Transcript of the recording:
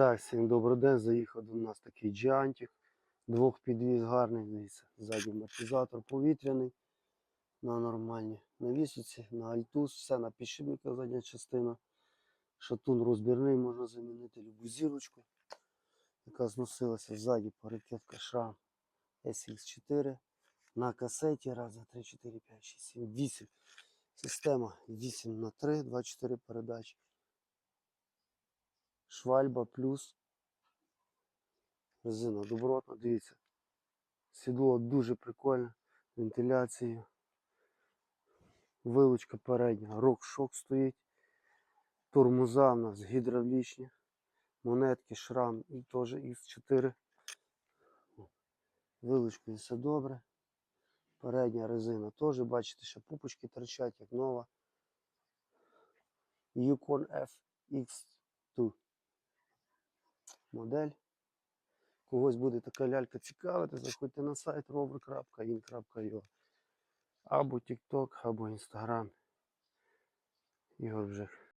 Так, всім добрий день. Заїхав до нас такий джантик. Двох підвіз гарний. Задній амортизатор повітряний. На нормальній навісиці, на альтус, все на підшипниках задня частина. Шатун розбірний, можна замінити любу зірочку, яка зносилася ззаді парикетка шрам SX4. На касеті. Раз, два, три, чотири, п'ять, шість, сім, вісім. Система 8 на 3, 24 передачі. Швальба плюс. Резина добротна, дивіться. Сідло дуже прикольне. Вентиляція. Вилучка передня. Рок-шок стоїть. Тормоза в нас гідравлічні. Монетки, шрам і теж Х4. Вилучкою все добре. Передня резина теж, бачите, ще пупочки торчать, як нова. Yukon FX2 модель. Когось буде така лялька цікавити, заходьте на сайт rover.in.ua або TikTok, або Instagram. Ігор вже